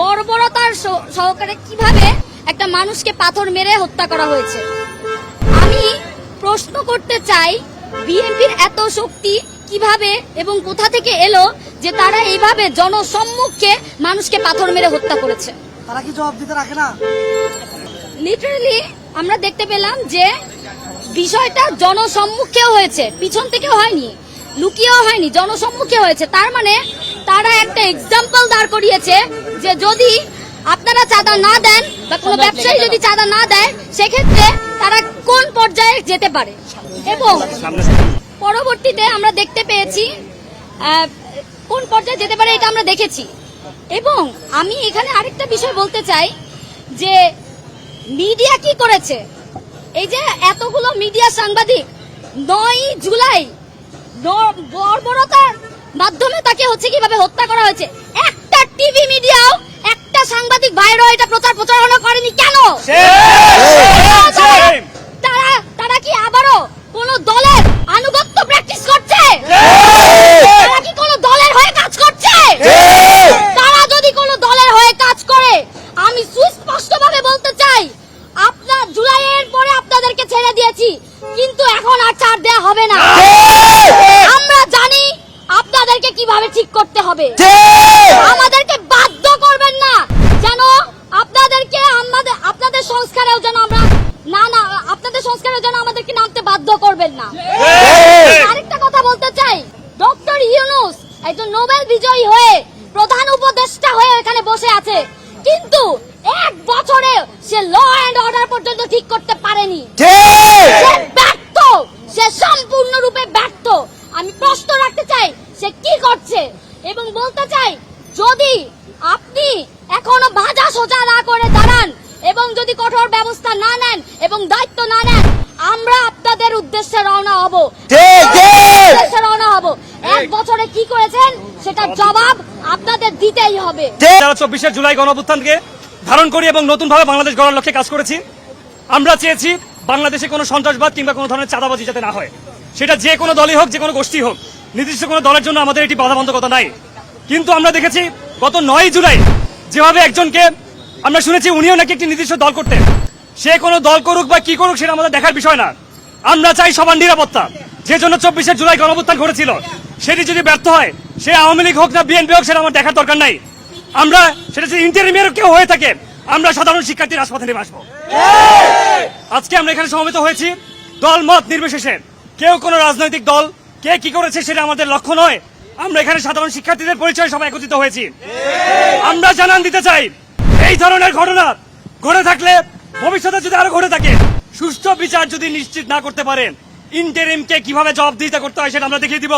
বর্বরতার সহকারে কীভাবে একটা মানুষকে পাথর মেরে হত্যা করা হয়েছে? আমি প্রশ্ন করতে চাই বিএনপির এত শক্তি কীভাবে এবং কোথা থেকে এলো যে তারা এইভাবে জনসম্মুখে মানুষকে পাথর মেরে হত্যা করেছে? তারা কি জবাব দিতে রাখে না? লিটারালি আমরা দেখতে পেলাম যে বিষয়টা জনসম্মুখেও হয়েছে পিছন থেকেও হয়নি লুকিয়েও হয়নি জনসম্মুখে হয়েছে। তার মানে তারা একটা এক্সাম্পল দাঁড় করিয়েছে যে যদি আপনারা চাঁদা না দেন বা কোনো ব্যবসায়ী যদি চাঁদা না দেয় সেক্ষেত্রে তারা কোন পর্যায়ে যেতে পারে? এবং পরবর্তীতে আমরা দেখতে পেয়েছি কোন পর্যায়ে যেতে পারে এটা আমরা দেখেছি। এবং আমি এখানে আরেকটা বিষয় বলতে চাই যে মিডিয়া কি করেছে? এই যে এতগুলো মিডিয়া সাংবাদিক নয় জুলাই ন- বর্বরতার মাধ্যমে তাকে হচ্ছে কীভাবে হত্যা করা হয়েছে? একটা টিভি মিডিয়াও একটা সাংবাদিক ভাইরও এটা প্রচার প্রচারণা করেনি কেন? তারা তারা কি আবারও কোন দলের আনুগত্য প্র্যাকটিস করছে? তারা কি কোন দলের হয়ে কাজ করছে? তারা যদি কোন দলের হয়ে কাজ করে আমি সুস্পষ্টভাবে বলতে চাই আপনার জুলাইয়ের পরে আপনাদেরকে ছেড়ে দিয়েছি কিন্তু এখন আর ছাড় দেওয়া হবে না। কীভাবে ঠিক করতে হবে? আমাদেরকে বাধ্য করবেন না। যেন আপনাদেরকে আমাদের আপনাদের সংস্কারেও যেন আমরা না না আপনাদের সংস্কারেও যেন আমাদেরকে নামতে বাধ্য করবেন না। আরেকটা কথা বলতে চাই। ডক্টর ইউনুস একজন নোবেল বিজয়ী হয়ে প্রধান উপদেষ্টা হয়ে এখানে বসে আছে। কিন্তু এক বছরে সে ল অ্যান্ড অর্ডার পর্যন্ত ঠিক করতে পারেনি। সে কি করছে? এবং বলতে চাই যদি আপনি এখনও ভাজা সোজা না করে দাঁড়ান এবং যদি কঠোর ব্যবস্থা না নেন এবং দায়িত্ব না নেন আমরা আপনাদের উদ্দেশ্যে রওনা হব। উদ্দেশ্যে রওনা হব। এক বছরে কি করেছেন সেটা জবাব আপনাদের দিতেই হবে। যারা চব্বিশে জুলাই গণঅভ্যুত্থানকে ধারণ করি এবং নতুন ভাবে বাংলাদেশ গড়ার লক্ষ্যে কাজ করেছি। আমরা চেয়েছি বাংলাদেশে কোনো সন্ত্রাসবাদ কিংবা কোনো ধরনের চাঁদাবাজি যাতে না হয়। সেটা যে কোনো দলই হোক যে কোনো গোষ্ঠী হোক। নির্দিষ্ট কোনো দলের জন্য আমাদের এটি বাধাবন্ধকতা নাই। কিন্তু আমরা দেখেছি, গত নয় জুলাই যেভাবে একজনকে আমরা শুনেছি, উনিও নাকি একটি নির্দিষ্ট দল করতেন সে কোনো দল করুক বা কি করুক, সেটা আমাদের দেখার বিষয় না। আমরা চাই সবার নিরাপত্তা। যে জন্য চব্বিশে জুলাই গণঅভ্যুত্থান ঘটেছিল, সেটি যদি ব্যর্থ হয়, সে আওয়ামী লীগ হোক না বিএনপি হোক, সেটা আমার দেখার দরকার নাই। আমরা, সেটা যদি ইন্টারিমের কেউ হয়ে থাকে, আমরা সাধারণ শিক্ষার্থী রাজপথে নেমে আসব। আজকে আমরা এখানে সমবেত হয়েছি। দল মত নির্বিশেষে। কেউ কোনো রাজনৈতিক দল কে কি করেছে সেটা আমাদের লক্ষ্য নয়। আমরা এখানে সাধারণ শিক্ষার্থীদের পরিচয় সবাই একত্রিত হয়েছি। আমরা জানান দিতে চাই, এই ধরনের ঘটনা ঘটে থাকলে ভবিষ্যতে যদি আরও ঘটে থাকে সুস্থ বিচার যদি নিশ্চিত না করতে পারেন ইন্টারিমকে কীভাবে জবাবদিহিতা করতে হয় সেটা আমরা দেখিয়ে দিব।